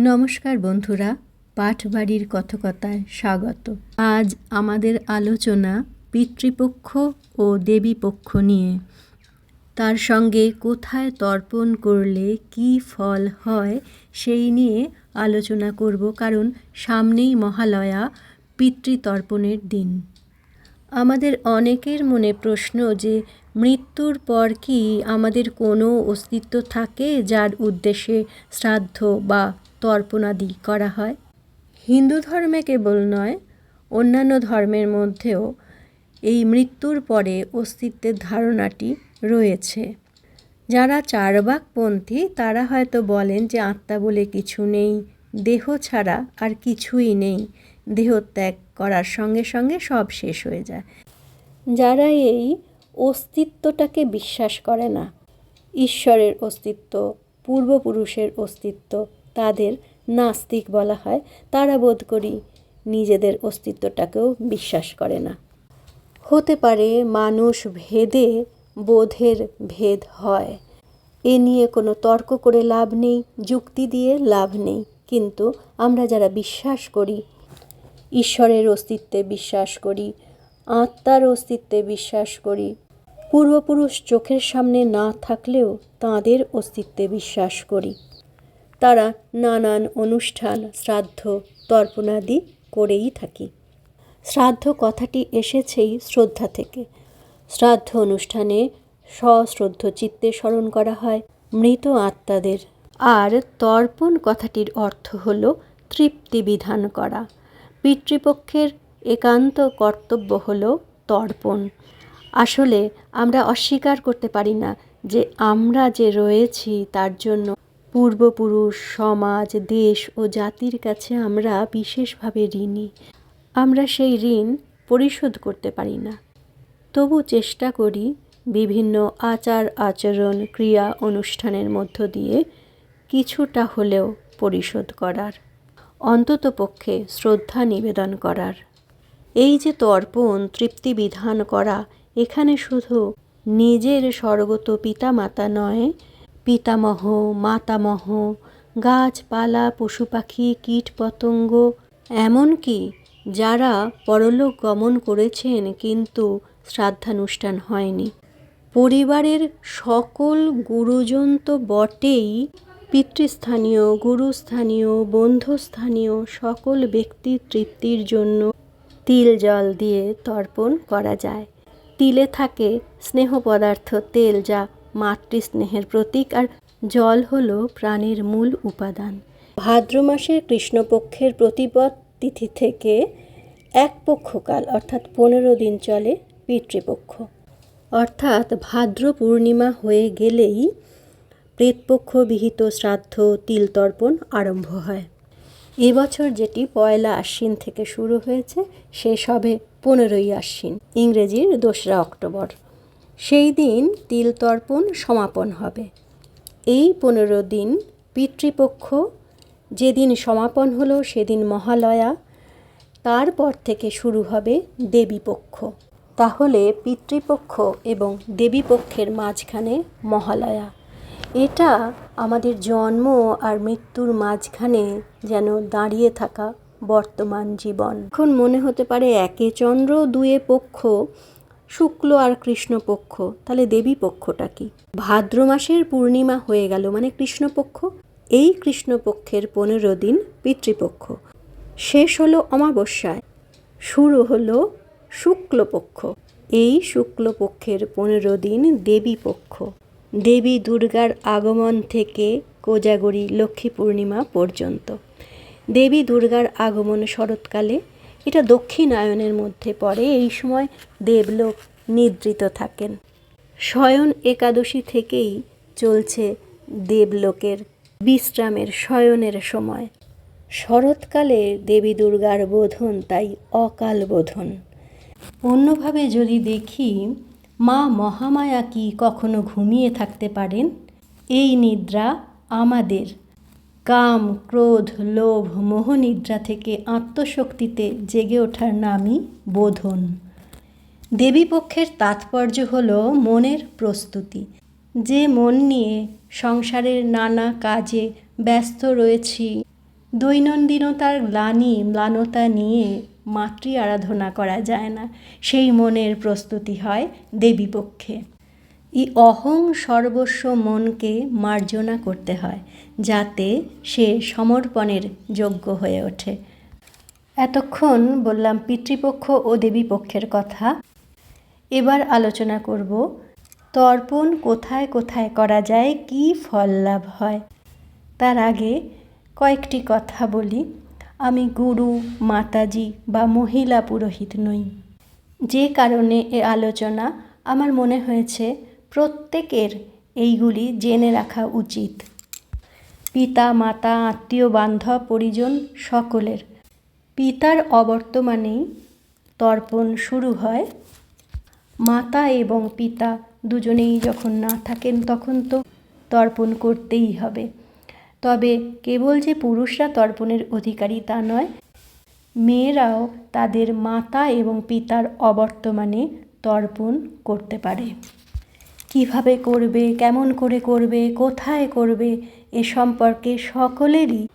নমস্কার বন্ধুরা, পাঠবাড়ির কথকতায় স্বাগত। আজ আমাদের আলোচনা পিতৃপক্ষ ও দেবীপক্ষ নিয়ে। তার সঙ্গে কোথায় তর্পণ করলে কি ফল হয় সেই নিয়ে আলোচনা করব, কারণ সামনেই মহালয়া, পিতৃতর্পণের দিন। আমাদের অনেকের মনে প্রশ্ন যে, মৃত্যুর পর কি আমাদের কোনো অস্তিত্ব থাকে যার উদ্দেশ্যে শ্রাদ্ধ বা তর্পণাদি করা হয়। হিন্দু ধর্মে কেবল নয়, অন্যান্য ধর্মের মধ্যেও এই মৃত্যুর পরে অস্তিত্বের ধারণাটি রয়েছে। যারা চারবাকপন্থী, তারা হয়তো বলেন যে আত্মা বলে কিছু নেই, দেহ ছাড়া আর কিছুই নেই, দেহ ত্যাগ করার সঙ্গে সঙ্গে সব শেষ হয়ে যায়। যারা এই অস্তিত্বটাকে বিশ্বাস করে না, ঈশ্বরের অস্তিত্ব, পূর্বপুরুষের অস্তিত্ব তাদের নাস্তিক বলা হয়, তারা বোধ করি নিজেদের অস্তিত্বটাকেও বিশ্বাস করে না। হতে পারে মানুষ ভেদে বোধের ভেদ হয়। এ নিয়ে কোনো তর্ক করে লাভ নেই, যুক্তি দিয়ে লাভ নেই। কিন্তু আমরা যারা বিশ্বাস করি, ঈশ্বরের অস্তিত্বে বিশ্বাস করি, আত্মার অস্তিত্বে বিশ্বাস করি, পূর্বপুরুষ চোখের সামনে না থাকলেও তাঁদের অস্তিত্বে বিশ্বাস করি। তারা নানান অনুষ্ঠান, শ্রাদ্ধ, তর্পণাদি করেই থাকি। শ্রাদ্ধ কথাটি এসেছেই শ্রদ্ধা থেকে। শ্রাদ্ধ অনুষ্ঠানে সশ্রদ্ধ চিত্তে স্মরণ করা হয় মৃত আত্মাদের। আর তর্পণ কথাটির অর্থ হল তৃপ্তি বিধান করা। পিতৃপক্ষের একান্ত কর্তব্য হল তর্পণ। আসলে আমরা অস্বীকার করতে পারি না যে আমরা যে রয়েছি তার জন্য পূর্বপুরুষ, সমাজ, দেশ ও জাতির কাছে আমরা বিশেষভাবে ঋণী। আমরা সেই ঋণ পরিশোধ করতে পারি না। তবু চেষ্টা করি বিভিন্ন আচার, আচরণ, ক্রিয়া অনুষ্ঠানের মধ্য দিয়ে কিছুটা হলেও পরিশোধ করার অন্ততপক্ষে শ্রদ্ধা নিবেদন করার। এই যে তর্পণ, তৃপ্তি বিধান করা, এখানে শুধু নিজের স্বর্গত পিতামাতা নয় পিতামহ, মাতামহ, গাছপালা পশু পাখি কীট পতঙ্গ এমনকি যারা পরলোক গমন করেছেন কিন্তু শ্রাদ্ধানুষ্ঠান হয়নি। পরিবারের সকল গুরুজন তো বটেই পিতৃস্থানীয়, গুরুস্থানীয়, বন্ধুস্থানীয় সকল ব্যক্তির তৃপ্তির জন্য তিল জল দিয়ে তর্পণ করা যায়। তিলে থাকে স্নেহ পদার্থ তেল যা মাতৃস্নেহের প্রতীক আর জল হলো প্রাণের মূল উপাদান। ভাদ্র মাসের কৃষ্ণপক্ষের প্রতিপদ তিথি থেকে এক পক্ষকাল, অর্থাৎ পনেরো দিন চলে পিতৃপক্ষ। অর্থাৎ ভাদ্র পূর্ণিমা হয়ে গেলেই প্রেতপক্ষ বিহিত শ্রাদ্ধ, তিল তর্পণ আরম্ভ হয়। এবছর যেটি পয়লা আশ্বিন থেকে শুরু হয়েছে, শেষ হবে পনেরোই আশ্বিন, ইংরেজির দোসরা অক্টোবর। সেই দিন তিল তর্পণ সমাপন হবে। এই পনেরো দিন পিতৃপক্ষ যেদিন সমাপন হলো সেদিন মহালয়া, তারপর থেকে শুরু হবে দেবীপক্ষ। তাহলে পিতৃপক্ষ এবং দেবীপক্ষের মাঝখানে মহালয়া। এটা আমাদের জন্ম আর মৃত্যুর মাঝখানে যেন দাঁড়িয়ে থাকা বর্তমান জীবন। এখন মনে হতে পারে একে চন্দ্র, দুয়ে পক্ষ শুক্ল আর কৃষ্ণপক্ষ, তাহলে দেবী পক্ষটা কি? ভাদ্র মাসের পূর্ণিমা হয়ে গেল মানে কৃষ্ণপক্ষ। এই কৃষ্ণপক্ষের পনেরো দিন পিতৃপক্ষ। শেষ হলো অমাবস্যায়, শুরু হলো শুক্লপক্ষ। এই শুক্লপক্ষের পনেরো দিন দেবী পক্ষ। দেবী দুর্গার আগমন থেকে কোজাগরী লক্ষ্মী পূর্ণিমা পর্যন্ত। দেবী দুর্গার আগমন শরৎকালে এটা দক্ষিণায়নের মধ্যে পড়ে। এই সময় দেবলোক নিদ্রিত থাকেন। শয়ন একাদশী থেকেই চলছে দেবলোকের বিশ্রামের শয়নের সময়। শরৎকালে দেবী দুর্গার বোধন, তাই অকাল বোধন। অন্যভাবে যদি দেখি, মা মহামায়া কি কখনো ঘুমিয়ে থাকতে পারেন? এই নিদ্রা আমাদের কাম, ক্রোধ, লোভ মোহনিদ্রা থেকে আত্মশক্তিতে জেগে ওঠার নামই বোধন। দেবীপক্ষের তাৎপর্য হল মনের প্রস্তুতি। যে মন নিয়ে সংসারের নানা কাজে ব্যস্ত রয়েছি, দৈনন্দিনতার গ্লানি ম্লানতা নিয়ে মাতৃ আরাধনা করা যায় না। সেই মনের প্রস্তুতি হয় দেবীপক্ষে। এই অহং সর্বস্ব মনকে মার্জনা করতে হয়, যাতে সে সমর্পণের যোগ্য হয়ে ওঠে। এতক্ষণ বললাম পিতৃপক্ষ ও দেবীপক্ষের কথা। এবার আলোচনা করব, তর্পণ কোথায় কোথায় করা যায়, কি ফল লাভ হয়? তার আগে কয়েকটি কথা বলি। আমি গুরু, মাতাজি বা মহিলা পুরোহিত নই। যে কারণে এ আলোচনা আমার মনে হয়েছে প্রত্যেকের এইগুলি জেনে রাখা উচিত। পিতা, মাতা, আত্মীয়, বান্ধব, পরিজন সকলের। পিতার অবর্তমানেই তর্পণ শুরু হয়। মাতা এবং পিতা দুজনেই যখন না থাকেন তখন তো তর্পণ করতেই হবে। তবে কেবল যে পুরুষরা তর্পণের অধিকারী তা নয়, মেয়েরাও তাদের মাতা এবং পিতার অবর্তমানে তর্পণ করতে পারে। কীভাবে করবে, কেমন করে করবে, কোথায় করবে, এ সম্পর্কে সকলেরই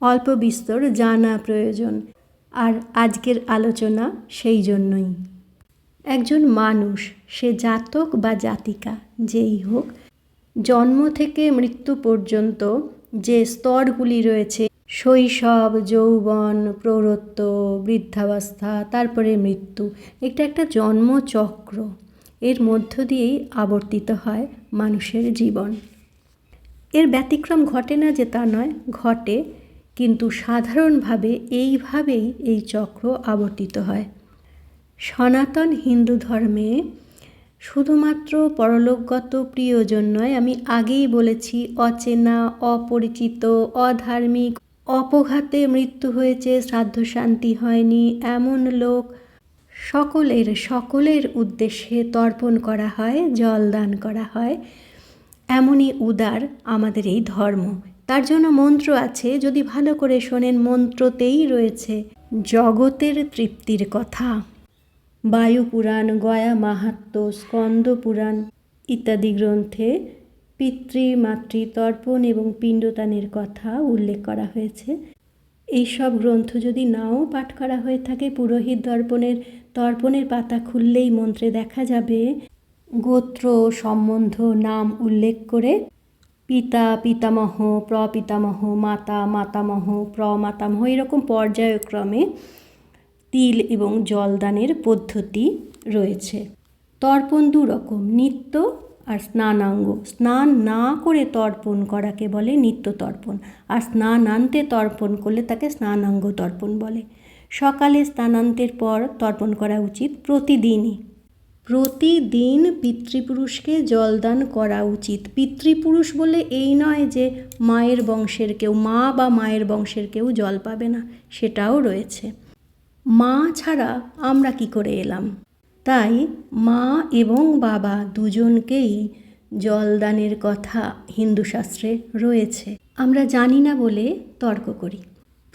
অল্প বিস্তর জানা প্রয়োজন। আর আজকের আলোচনা সেই জন্যই। একজন মানুষ, সে জাতক বা জাতিকা, যেই হোক, জন্ম থেকে মৃত্যু পর্যন্ত যে স্তরগুলি রয়েছে, শৈশব, যৌবন প্রৌঢ়ত্ব বৃদ্ধাবস্থা, তারপরে মৃত্যু, এটা একটা জন্মচক্র। এর মধ্য দিয়েই আবর্তিত হয় মানুষের জীবন। এর ব্যতিক্রম ঘটে না যে তা নয়, ঘটে, কিন্তু সাধারণভাবে এইভাবেই এই চক্র আবর্তিত হয়। সনাতন হিন্দু ধর্মে শুধুমাত্র পরলোকগত প্রিয়জন নয়, আমি আগেই বলেছি, অচেনা, অপরিচিত, অধার্মিক, অপঘাতে মৃত্যু হয়েছে, শ্রাদ্ধ শান্তি হয়নি, এমন লোক সকলের সকলের উদ্দেশ্যে তর্পণ করা হয় জলদান করা হয়। এমনই উদার আমাদের এই ধর্ম। তার জন্য মন্ত্র আছে, যদি ভালো করে শোনেন, মন্ত্রতেই রয়েছে, জগতের তৃপ্তির কথা। বায়ু পুরাণ, গয়া মাহাত্ম, স্কন্দ পুরাণ ইত্যাদি গ্রন্থে পিতৃ, মাতৃ তর্পণ এবং পিণ্ডদানের কথা উল্লেখ করা হয়েছে। এই সব গ্রন্থ যদি নাও পাঠ করা হয়ে থাকে, পুরোহিত দর্পণের তর্পণের পাতা খুললেই মন্ত্রে দেখা যাবে। গোত্র সম্বন্ধ নাম উল্লেখ করে পিতা, পিতামহ, প্রপিতামহ, মাতা, মাতামহ, প্রমাতামহ এরকম পর্যায়ক্রমে তিল এবং জলদানের পদ্ধতি রয়েছে। তর্পণ দু রকম, নিত্য আর স্নানাঙ্গ। স্নান না করে তর্পণ করাকে বলে নিত্য তর্পণ। আর স্নানান্তে তর্পণ করলে তাকে স্নানাঙ্গ তর্পণ বলে। সকালে স্নানান্তের পর তর্পণ করা উচিত প্রতিদিনই। প্রতিদিন পিতৃপুরুষকে জলদান করা উচিত। পিতৃপুরুষ বলে এই নয় যে মায়ের বংশের কেউ, মা বা মায়ের বংশের কেউ জল পাবে না, সেটাও রয়েছে। মা ছাড়া আমরা কি করে এলাম? তাই মা এবং বাবা দুজনকেই জলদানের কথা হিন্দু শাস্ত্রে রয়েছে। আমরা জানি না বলে তর্ক করি।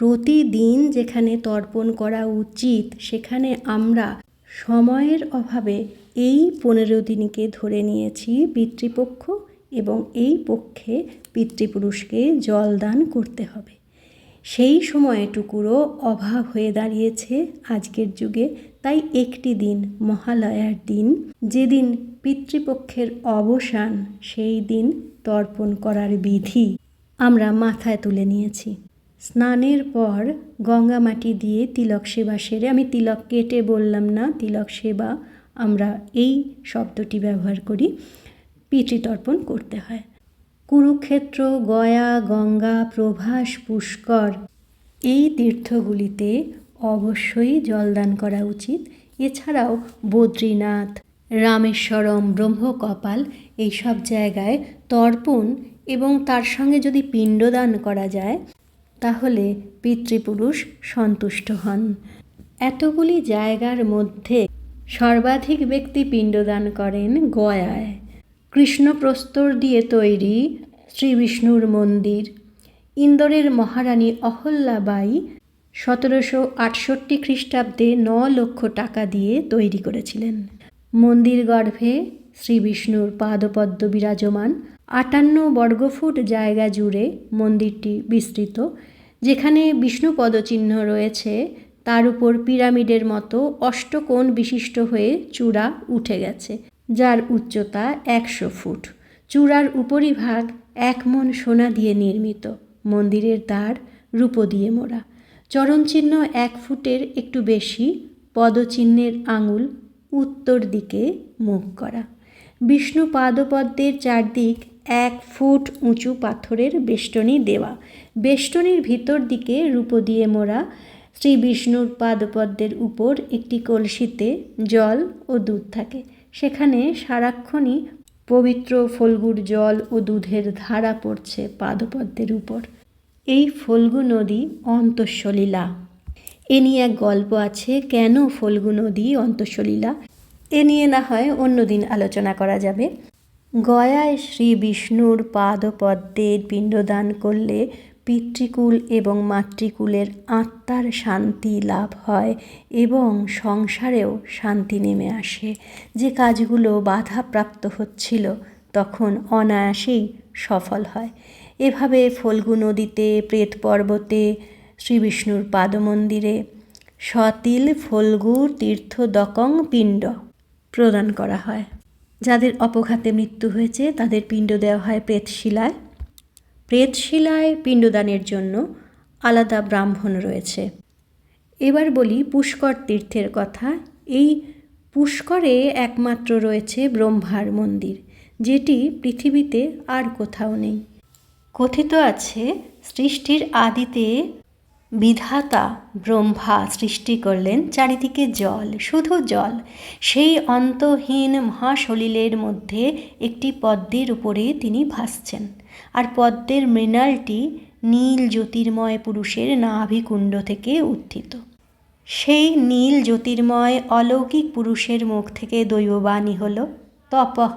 প্রতিদিন যেখানে তর্পণ করা উচিত, সেখানে আমরা সময়ের অভাবে এই পনেরো দিনকে ধরে নিয়েছি পিতৃপক্ষ এবং এই পক্ষে পিতৃপুরুষকে জলদান করতে হবে। সেই সময়টুকুরও অভাব হয়ে দাঁড়িয়েছে আজকের যুগে। তাই একটি দিন, মহালয়ার দিন, যেদিন পিতৃপক্ষের অবসান, সেই দিন তর্পণ করার বিধি আমরা মাথায় তুলে নিয়েছি। স্নানের পর গঙ্গা মাটি দিয়ে তিলক সেবা সেরে, আমি তিলক কেটে বললাম, না, তিলক সেবা আমরা এই শব্দটি ব্যবহার করি, পিতৃতর্পণ করতে হয়। কুরুক্ষেত্র, গয়া, গঙ্গা, প্রভাস, পুষ্কর, এই তীর্থগুলিতে অবশ্যই জলদান করা উচিত। এছাড়াও বদ্রীনাথ, রামেশ্বরম, ব্রহ্মকপাল এইসব জায়গায় তর্পণ এবং তার সঙ্গে যদি পিণ্ডদান করা যায় তাহলে পিতৃপুরুষ সন্তুষ্ট হন। এতগুলি জায়গার মধ্যে সর্বাধিক ব্যক্তি পিণ্ডদান করেন গয়ায়। কৃষ্ণপ্রস্তর দিয়ে তৈরি শ্রী বিষ্ণুর মন্দির। ইন্দোরের মহারানী অহল্যাবাই সতেরোশো আটষট্টি খ্রিস্টাব্দে ন লক্ষ টাকা দিয়ে তৈরি করেছিলেন। মন্দির গর্ভে শ্রী বিষ্ণুর পাদপদ্ম বিরাজমান আটান্ন বর্গফুট জায়গা জুড়ে মন্দিরটি বিস্তৃত। যেখানে বিষ্ণু পদচিহ্ন রয়েছে, তার উপর পিরামিডের মতো অষ্টকোণ বিশিষ্ট হয়ে চূড়া উঠে গেছে, যার উচ্চতা একশো ফুট। চূড়ার উপরিভাগ এক মন সোনা দিয়ে নির্মিত, মন্দিরের দ্বার রূপো দিয়ে মোড়া। চরণচিহ্ন এক ফুটের একটু বেশি, পদচিহ্নের আঙুল উত্তর দিকে মুখ করা। বিষ্ণু পাদপদ্মের চারদিক এক ফুট উঁচু পাথরের বেষ্টনী দেওয়া। বেষ্টনীর ভিতর দিকে রূপো দিয়ে মোড়া শ্রী বিষ্ণুর পাদপদ্মের উপর একটি কলসিতে জল ও দুধ থাকে। সেখানে সারাক্ষণই পবিত্র ফল্গুর জল ও দুধের ধারা পড়ছে পাদপদ্মের উপর। এই ফল্গু নদী অন্তঃসলীলা। এ নিয়ে এক গল্প আছে, কেন ফল্গু নদী অন্তঃসলীলা? এ নিয়ে না হয় অন্যদিন আলোচনা করা যাবে। গয়ায় শ্রী বিষ্ণুর পাদপদ্মের পিণ্ডদান করলে পিতৃকুল এবং মাতৃকুলের আত্মার শান্তি লাভ হয় এবং সংসারেও শান্তি নেমে আসে। যে কাজগুলো বাধাপ্রাপ্ত হচ্ছিল, তখন অনায়াসেই সফল হয়। এভাবে ফল্গু নদীতে, প্রেত পর্বতে, শ্রী বিষ্ণুর পাদমন্দিরে সতিল ফল্গু তীর্থ দকং পিণ্ড প্রদান করা হয়। যাদের অপঘাতে মৃত্যু হয়েছে, তাদের পিণ্ড দেওয়া হয় প্রেতশিলায়। প্রেতশিলায় পিণ্ডদানের জন্য আলাদা ব্রাহ্মণ রয়েছে। এবার বলি পুষ্কর তীর্থের কথা। এই পুষ্করে একমাত্র রয়েছে ব্রহ্মার মন্দির, যেটি পৃথিবীতে আর কোথাও নেই। কথিত আছে, সৃষ্টির আদিতে বিধাতা ব্রহ্মা সৃষ্টি করলেন চারিদিকে জল, শুধু জল। সেই অন্তহীন মহাসলিলের মধ্যে একটি পদ্মের উপরে তিনি ভাসছেন। আর পদ্মের মৃণালটি নীল জ্যোতির্ময় পুরুষের নাভিকুণ্ড থেকে উত্থিত। সেই নীল জ্যোতির্ময় অলৌকিক পুরুষের মুখ থেকে দৈববাণী হল, তপ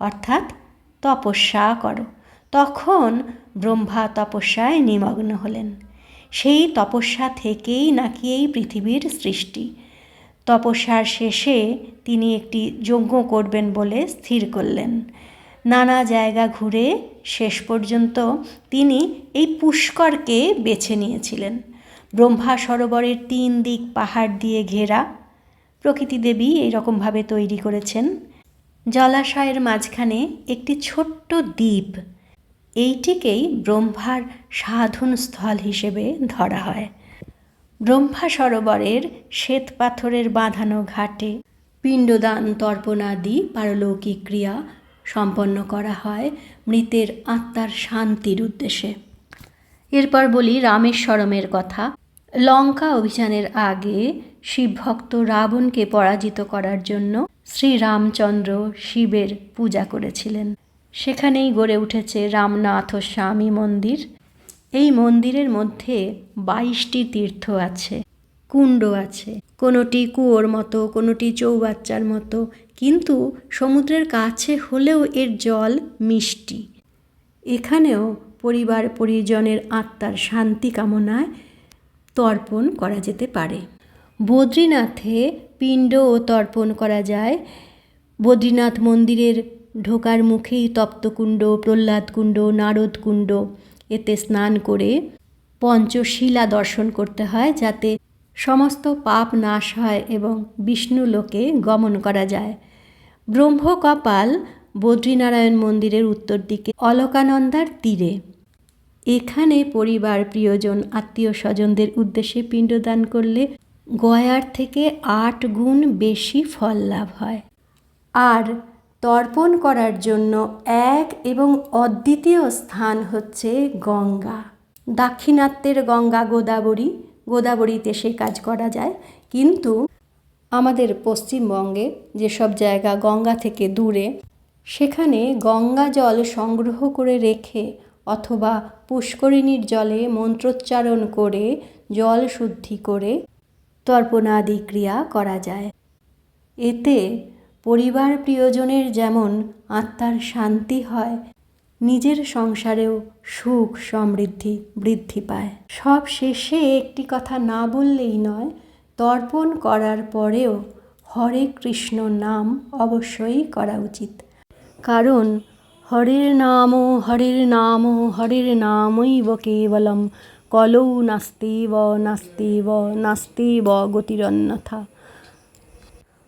অর্থাৎ, তপস্যা করো। তখন ব্রহ্মা তপস্যায় নিমগ্ন হলেন। সেই তপস্যা থেকেই নাকি এই পৃথিবীর সৃষ্টি। তপস্যার শেষে তিনি একটি যজ্ঞ করবেন বলে স্থির করলেন। নানা জায়গা ঘুরে শেষ পর্যন্ত তিনি এই পুষ্করকে বেছে নিয়েছিলেন। ব্রহ্মা সরোবরের তিন দিক পাহাড় দিয়ে ঘেরা। প্রকৃতি দেবী এইরকমভাবে তৈরি করেছেন। জলাশয়ের মাঝখানে একটি ছোট্ট দ্বীপ। এইটিকেই ব্রহ্মার সাধন স্থল হিসেবে ধরা হয়। ব্রহ্মা সরোবরের শ্বেত পাথরের বাঁধানো ঘাটে পিণ্ডদান, তর্পণাদি, পারলৌকিক ক্রিয়া সম্পন্ন করা হয় মৃতের আত্মার শান্তির উদ্দেশ্যে। এরপর বলি রামেশ্বরমের কথা। লঙ্কা অভিযানের আগে শিবভক্ত রাবণকে পরাজিত করার জন্য শ্রীরামচন্দ্র শিবের পূজা করেছিলেন। সেখানেই গড়ে উঠেছে রামনাথ ও স্বামী মন্দির। এই মন্দিরের মধ্যে বাইশটি তীর্থ আছে কুণ্ড আছে। কোনোটি কুয়োর মতো, কোনোটি চৌবাচ্চার মতো। কিন্তু সমুদ্রের কাছে হলেও এর জল মিষ্টি। এখানেও পরিবার পরিজনের আত্মার শান্তি কামনায় তর্পণ করা যেতে পারে। বদ্রীনাথে পিণ্ড ও তর্পণ করা যায়। বদ্রীনাথ মন্দিরের ঢোকার মুখেই তপ্তকুণ্ড প্রহ্লাদকুণ্ড নারদকুণ্ড এতে স্নান করে পঞ্চশিলা দর্শন করতে হয় যাতে সমস্ত পাপ নাশ হয় এবং বিষ্ণু লোকে গমন করা যায়। ব্রহ্মকপাল বদ্রীনারায়ণ মন্দিরের উত্তর দিকে অলকানন্দার তীরে। এখানে পরিবার, প্রিয়জন আত্মীয় স্বজনদের উদ্দেশ্যে পিণ্ডদান করলে গয়ার থেকে আট গুণ বেশি ফল লাভ হয়। আর তর্পণ করার জন্য এক এবং অদ্বিতীয় স্থান হচ্ছে গঙ্গা। দাক্ষিণাত্যের গঙ্গা গোদাবরী, গোদাবরীতে সে কাজ করা যায়। কিন্তু আমাদের পশ্চিমবঙ্গে যেসব জায়গা গঙ্গা থেকে দূরে, সেখানে গঙ্গা জল সংগ্রহ করে রেখে অথবা পুষ্করিণীর জলে মন্ত্রোচ্চারণ করে জল শুদ্ধি করে তর্পণাদি ক্রিয়া করা যায়। এতে পরিবার প্রিয়জনের যেমন আত্মার শান্তি হয়, নিজের সংসারেও সুখ সমৃদ্ধি বৃদ্ধি পায়। সব শেষে একটি কথা না বললেই নয়, তর্পণ করার পরেও হরে কৃষ্ণ নাম অবশ্যই করা উচিত। কারণ হরের নাম হরের নাম, হরের নামৈব কেবলম, কলৌ নাস্তিব নাস্তিব নাস্তিব গতিরন্যথা।